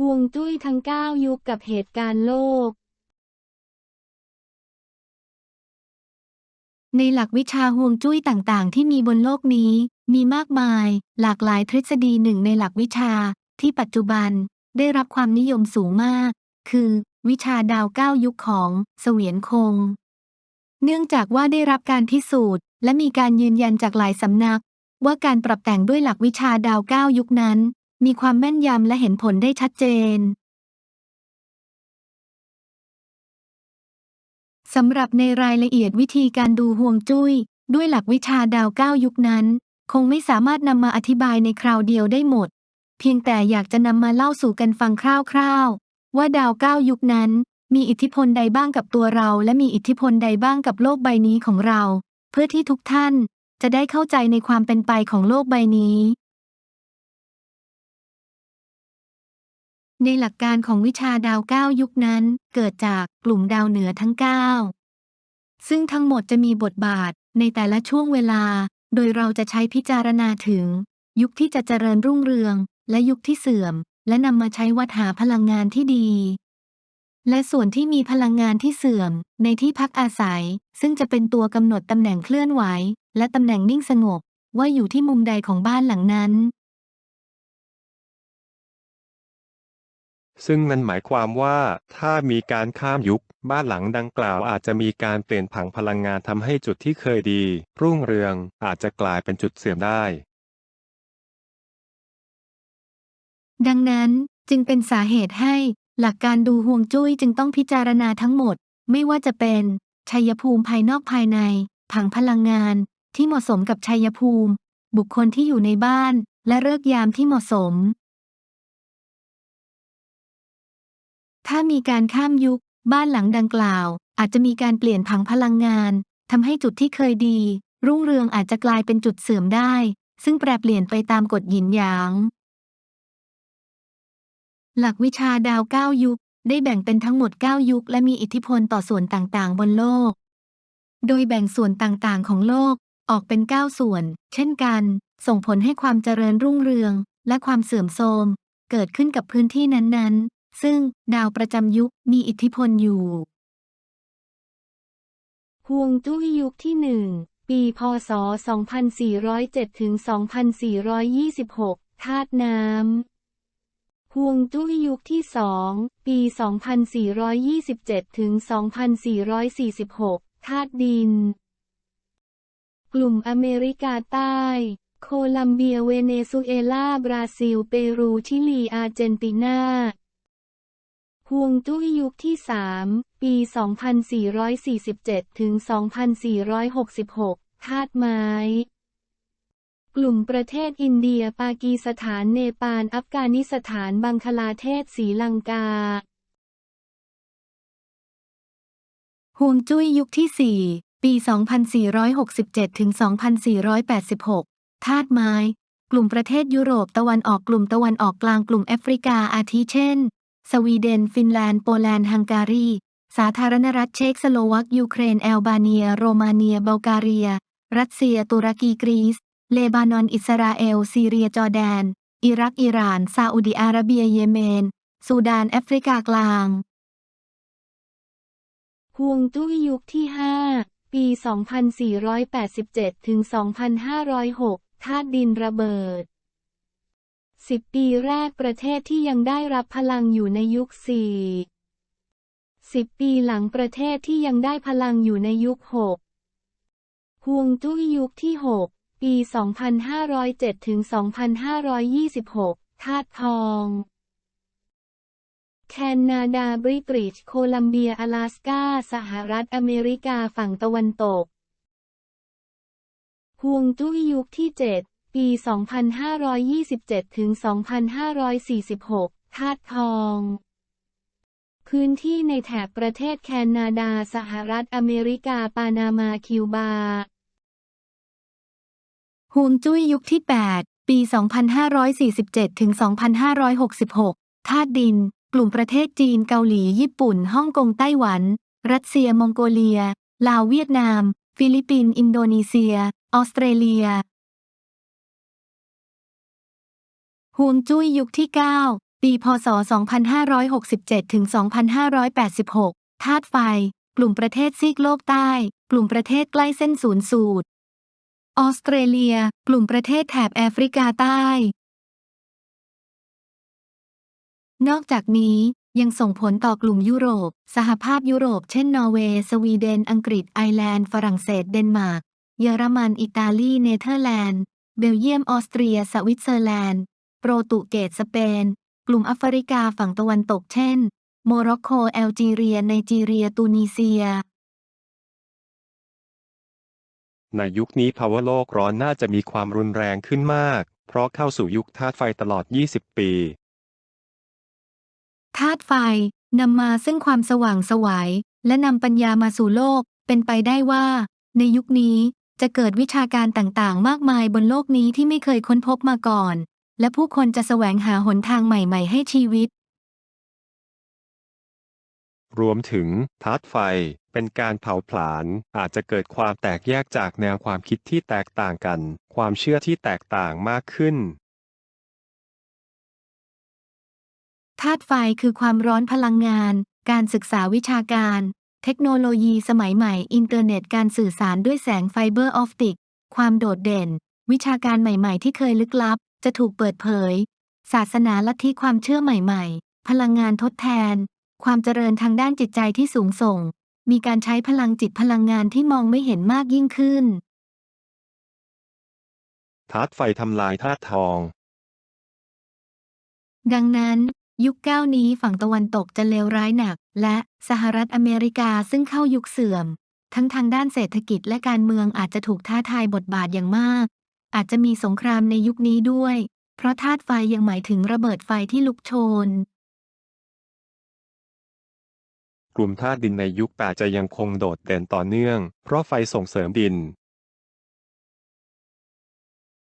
ห่วงจุ้ยทั้ง 9 ยุคกับเหตุการณ์โลก ในหลักวิชาห่วงจุ้ยต่างๆ ที่มีบนโลกนี้ มีมากมาย หลากหลายทฤษฎีหนึ่งในหลักวิชา ที่ปัจจุบันได้รับความนิยมสูงมาก คือ วิชาดาวเก้ายุคของเสวียนคง เนื่องจากว่าได้รับการพิสูจน์ และมีการยืนยันจากหลายสำนัก ว่าการปรับแต่งด้วยหลักวิชาดาวเก้ายุคนั้น มีความแม่นยำและเห็นผลได้ชัดเจนสำหรับในรายละเอียดวิธีการดูห่วงจุ้ย ด้วยหลักวิชาดาวเก้ายุคนั้น คงไม่สามารถนำมาอธิบายในคราวเดียวได้หมด เพียงแต่อยากจะนำมาเล่าสู่กันฟังคร่าวๆ ว่าดาวเก้ายุคนั้น มีอิทธิพลใดบ้างกับตัวเรา และมีอิทธิพลใดบ้างกับโลกใบนี้ของเรา เพื่อที่ทุกท่านจะได้เข้าใจในความเป็นไปของโลกใบนี้ ในหลักการของวิชาดาวเก้ายุคนั้น เกิดจากกลุ่มดาวเหนือทั้ง 9 ซึ่งทั้งหมดจะมีบทบาทในแต่ละช่วงเวลา โดยเราจะใช้พิจารณาถึง ยุคที่จะเจริญรุ่งเรือง และยุคที่เสื่อม และนำมาใช้วัดหาพลังงานที่ดี และส่วนที่มีพลังงานที่เสื่อม ในที่พักอาศัย ซึ่งจะเป็นตัวกำหนดตำแหน่งเคลื่อนไหว และตำแหน่งนิ่งสงบ ว่าอยู่ที่มุมใดของบ้านหลังนั้น ซึ่งนั่นหมายความว่าถ้ามีการข้ามยุค บ้านหลังดังกล่าวอาจจะมีการเปลี่ยนผังพลังงานทำให้จุดที่เคยดี รุ่งเรืองอาจจะกลายเป็นจุดเสื่อมได้ ดังนั้นจึงเป็นสาเหตุให้หลักการดูห่วงจุ้ยจึงต้องพิจารณาทั้งหมด ไม่ว่าจะเป็น ชัยภูมิภายนอกภายใน ผังพลังงาน ที่เหมาะสมกับชัยภูมิ บุคคลที่อยู่ในบ้าน และเลิกยามที่เหมาะสม ถ้ามีการข้ามยุค บ้านหลังดังกล่าว อาจจะมีการเปลี่ยนผังพลังงานทำให้จุดที่เคยดี รุ่งเรืองอาจจะกลายเป็นจุดเสื่อมได้ ซึ่งแปรเปลี่ยนไปตามกฎหยินหยาง หลักวิชาดาวเก้ายุค ได้แบ่งเป็นทั้งหมด 9 ยุค และมีอิทธิพลต่อส่วนต่างๆ บนโลก โดยแบ่งส่วนต่างๆ ของโลกออกเป็น 9 ส่วน เช่นกัน ส่งผลให้ความเจริญรุ่งเรือง และความเสื่อมโทรม เกิดขึ้นกับพื้นที่นั้นๆ ซึ่งดาวประจำยุคมีอิทธิพลอยู่ ห่วงจุ้ยยุคที่1ปีพศ 2407 ถึง 2426 ธาตุน้ำ ห่วงจุ้ยยุคที่2ปี 2427 ถึง 2446 ธาตุดิน กลุ่มอเมริกาใต้โคลัมเบีย เวเนซุเอลา บราซิล เปรู ชิลี อาร์เจนตินา ห่วงจุ้ยยุคที่ 3 ปี 2447 ถึง 2466 ธาตุไม้ กลุ่มประเทศอินเดีย ปากีสถาน เนปาล อัฟกานิสถาน บังคลาเทศ ศรีลังกา ห่วงจุ้ยยุคที่ 4 ปี 2467 ถึง 2486 ธาตุไม้ กลุ่มประเทศยุโรปตะวันออก กลุ่มตะวันออกกลาง กลุ่มแอฟริกา อาทิเช่น สวีเดน ฟินแลนด์ โปแลนด์ ฮังการี สาธารณรัฐเช็กสโลวัก ยูเครน แอลบาเนีย โรมาเนีย บัลการีย รัสเซีย ตุรกี กรีซ เลบานอน อิสราเอล ซีเรีย จอร์แดน อิรัก อิหร่าน ซาอุดิอาระเบีย เยเมน ซูดาน แอฟริกากลางห่วงจุ้ยยุคที่ 5 ปี 2487 ถึง 2506 ธาตุดินระเบิด 10ปีแรกประเทศที่ยังได้รับพลังอยู่ในยุค4 10ปีหลังประเทศที่ยังได้พลังอยู่ในยุค6ห่วงจุ้ยยุคที่6ปี 2507 ถึง 2526 ธาตุทอง แคนาดา บริติช โคลัมเบียอลาสกาสหรัฐอเมริกาฝั่งตะวันตกห่วงจุ้ยยุคที่7 ปี 2527 ถึง 2546 ธาตุทอง พื้นที่ในแถบประเทศแคนาดา สหรัฐอเมริกา ปานามา คิวบาห่วงจุ้ยยุคที่ 8 ปี 2547 ถึง 2566 ธาตุดิน กลุ่มประเทศจีน เกาหลี ญี่ปุ่น ฮ่องกง ไต้หวัน รัสเซีย มองโกเลีย ลาว เวียดนาม ฟิลิปปินส์ อินโดนีเซีย ออสเตรเลีย ห่วงจุ้ยยุคที่ 9 ปีพศ 2567 ถึง 2586 ธาตุไฟ กลุ่มประเทศซีกโลกใต้ กลุ่มประเทศใกล้เส้นศูนย์สูตร ออสเตรเลีย กลุ่มประเทศแถบแอฟริกาใต้ นอกจากนี้ยังส่งผลต่อกลุ่มยุโรป สหภาพยุโรป เช่น นอร์เวย์ สวีเดน อังกฤษ ไอร์แลนด์ ฝรั่งเศส เดนมาร์ก เยอรมัน อิตาลี เนเธอร์แลนด์ เบลเยียม ออสเตรีย สวิตเซอร์แลนด์ โปรตุเกสสเปน กลุ่มแอฟริกาฝั่งตะวันตกเช่น โมร็อกโกแอลจีเรียไนจีเรียตูนิเซีย ในยุคนี้ภาวะโลกร้อนน่าจะมีความรุนแรงขึ้นมาก เพราะเข้าสู่ยุคธาตุไฟตลอด 20 ปีธาตุไฟนำมาซึ่งความสว่างไสวัยและนำปัญญามาสู่โลก เป็นไปได้ว่า ในยุคนี้จะเกิดวิชาการต่างๆ มากมายบนโลกนี้ที่ไม่เคยค้นพบมาก่อน และผู้คนจะแสวงหาหนทางใหม่ ๆ ให้ชีวิต รวมถึงธาตุไฟเป็นการเผาผลาญอาจจะเกิดความแตกแยกจากแนวความคิดที่แตกต่างกัน ความเชื่อที่แตกต่างมากขึ้นธาตุไฟคือความร้อนพลังงาน การศึกษาวิชาการ เทคโนโลยีสมัยใหม่ อินเทอร์เน็ตการสื่อสารด้วยแสงไฟเบอร์ออปติก ความโดดเด่น วิชาการใหม่ ๆ ที่เคยลึกลับ จะถูกเปิดเผย ศาสนาลัทธิความเชื่อใหม่ๆ พลังงานทดแทน ความเจริญทางด้านจิตใจที่สูงส่ง มีการใช้พลังจิตพลังงานที่มองไม่เห็นมากยิ่งขึ้นธาตุไฟทำลายธาตุทอง ดังนั้น ยุคก้าวนี้ฝั่งตะวันตกจะเลวร้ายหนัก และสหรัฐอเมริกาซึ่งเข้ายุคเสื่อม ทั้งทางด้านเศรษฐกิจและการเมืองอาจจะถูกท้าทายบทบาทอย่างมาก อาจจะมีสงครามในยุคนี้ด้วย เพราะธาตุไฟยังหมายถึงระเบิดไฟที่ลุกโชน กลุ่มธาตุดินในยุค8จะยังคงโดดเด่นต่อเนื่อง เพราะไฟส่งเสริมดิน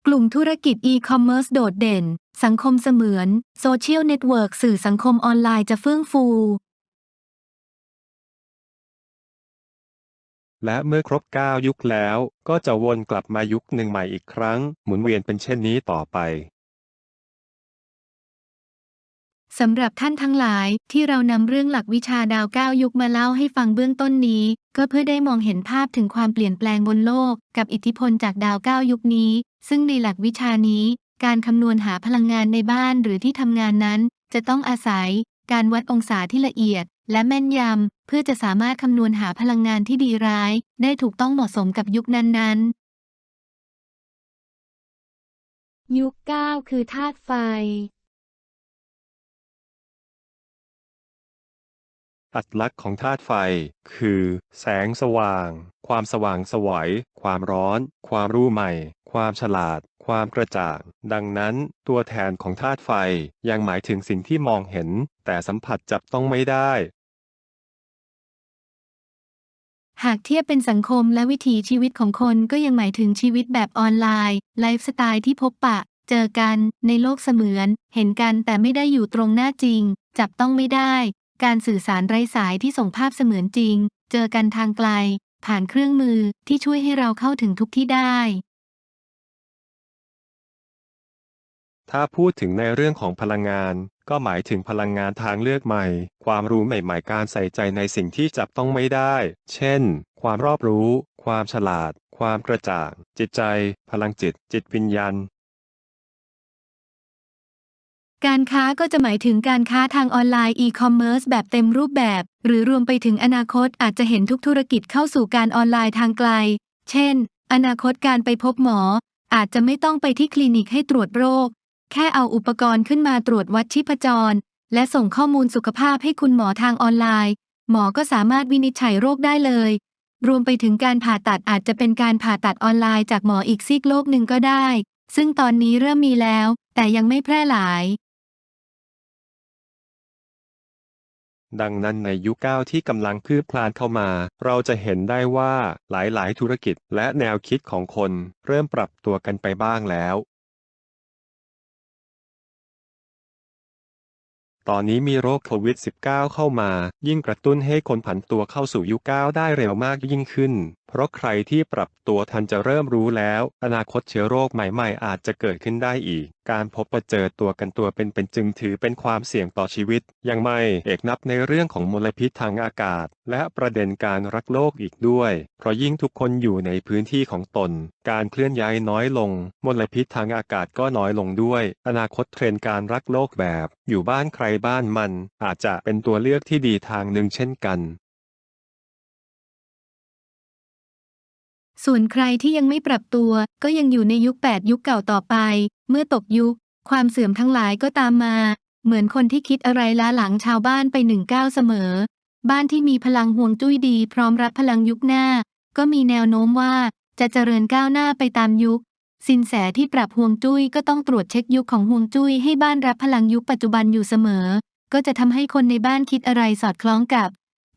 กลุ่มธุรกิจอีคอมเมิร์ซโดดเด่น สังคมเสมือน โซเชียลเน็ตเวิร์กสื่อสังคมออนไลน์จะเฟื่องฟู และเมื่อครบ 9 ยุคแล้วก็จะวนกลับมายุคหนึ่งใหม่อีกครั้ง หมุนเวียนเป็นเช่นนี้ต่อไปสำหรับท่านทั้งหลายที่เรานำเรื่องหลักวิชาดาวเก้ายุคมาเล่าให้ฟังเบื้องต้นนี้ ก็เพื่อได้มองเห็นภาพถึงความเปลี่ยนแปลงบนโลก กับอิทธิพลจากดาวเก้ายุคนี้ ซึ่งในหลักวิชานี้ การคำนวณหาพลังงานในบ้านหรือที่ทำงานนั้น จะต้องอาศัย การวัดองศาที่ละเอียด และแม่นยำ เพื่อจะสามารถคำนวณหาพลังงานที่ดีร้าย ได้ถูกต้องเหมาะสมกับยุคนั้นๆ ยุค 9 คือธาตุไฟ อัตลักษณ์ของธาตุไฟ คือ แสงสว่าง ความสว่างไสวัยความร้อน ความรู้ใหม่ ความฉลาด ความกระจ่าง ดังนั้น ตัวแทนของธาตุไฟยังหมายถึงสิ่งที่มองเห็น แต่สัมผัสจับต้องไม่ได้ หากเทียบเป็นสังคมและวิถีชีวิตของคนก็ยังหมายถึงชีวิตแบบออนไลน์ ไลฟ์สไตล์ที่พบปะ เจอกัน ในโลกเสมือน เห็นกันแต่ไม่ได้อยู่ตรงหน้าจริง จับต้องไม่ได้ การสื่อสารไร้สายที่ส่งภาพเสมือนจริง เจอกันทางไกล ผ่านเครื่องมือที่ช่วยให้เราเข้าถึงทุกที่ได้ ถ้าพูดถึงในเรื่องของพลังงาน ก็หมายถึงพลังงานทางเลือกใหม่ ความรู้ใหม่ ๆ การใส่ใจในสิ่งที่จับต้องไม่ได้ เช่น ความรอบรู้ ความฉลาด ความกระจ่าง จิตใจ พลังจิต จิตวิญญาณการค้าก็จะหมายถึงการค้าทางออนไลน์อีคอมเมิร์ซแบบเต็มรูปแบบ หรือรวมไปถึงอนาคตอาจจะเห็นทุกธุรกิจเข้าสู่การออนไลน์ทางไกล เช่น อนาคตการไปพบหมอ อาจจะไม่ต้องไปที่คลินิกให้ตรวจโรค แค่เอาอุปกรณ์ขึ้นมาตรวจวัดชีพจร และส่งข้อมูลสุขภาพให้คุณหมอทางออนไลน์ หมอก็สามารถวินิจฉัยโรคได้เลย รวมไปถึงการผ่าตัดอาจจะเป็นการผ่าตัดออนไลน์จากหมออีกซีกโลกหนึ่งก็ได้ ซึ่งตอนนี้เริ่มมีแล้ว แต่ยังไม่แพร่หลาย ดังนั้นในยุคก้าวที่กำลังคืบคลานเข้ามา เราจะเห็นได้ว่าหลายๆ ธุรกิจและแนวคิดของคน เริ่มปรับตัวกันไปบ้างแล้ว ตอนนี้มีโรคโควิด -19 เข้ามา ยิ่งกระตุ้นให้คนผันตัวเข้าสู่ยุคเก้าได้เร็วมากยิ่งขึ้น เพราะใครที่ปรับตัวทันจะเริ่มรู้แล้ว อนาคตเชื้อโรคใหม่ๆ อาจจะเกิดขึ้นได้อีก การพบประเจอตัวกันตัวเป็นเป็นๆจึงถือเป็นความเสี่ยงต่อชีวิต ยังไม่เอกนับในเรื่องของมลพิษทางอากาศ และประเด็นการรักโลกอีกด้วย เพราะยิ่งทุกคนอยู่ในพื้นที่ของตน การเคลื่อนย้ายน้อยลง มลพิษทางอากาศก็น้อยลงด้วย อนาคตเทรนด์การรักโลกแบบ อยู่บ้านใครบ้านมัน อาจจะเป็นตัวเลือกที่ดีทางหนึ่งเช่นกันส่วนใครที่ยังไม่ปรับตัว ก็ยังอยู่ในยุค 8 ยุคเก่าต่อไป เมื่อตกยุค ความเสื่อมทั้งหลายก็ตามมา เหมือนคนที่คิดอะไรล้าหลังชาวบ้านไปหนึ่งก้าวเสมอ บ้านที่มีพลังห่วงจุ้ยดีพร้อมรับพลังยุคหน้า ก็มีแนวโน้มว่า จะเจริญก้าวหน้าไปตามยุค สินแสที่ปรับห่วงจุ้ยก็ต้องตรวจเช็คยุคของห่วงจุ้ยให้บ้านรับพลังยุคปัจจุบันอยู่เสมอ ก็จะทำให้คนในบ้านคิดอะไรสอดคล้องกับ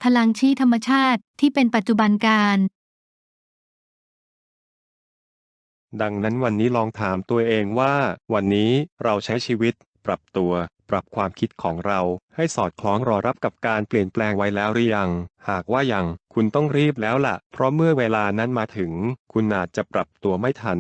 พลังชี้ธรรมชาติที่เป็นปัจจุบันการดังนั้นวันนี้ลองถามตัวเองว่า วันนี้เราใช้ชีวิตปรับตัว ปรับความคิดของเรา ให้สอดคล้องรอรับกับการเปลี่ยนแปลงไว้แล้วหรือยัง หากว่ายัง คุณต้องรีบแล้วล่ะ เพราะเมื่อเวลานั้นมาถึง คุณอาจจะปรับตัวไม่ทัน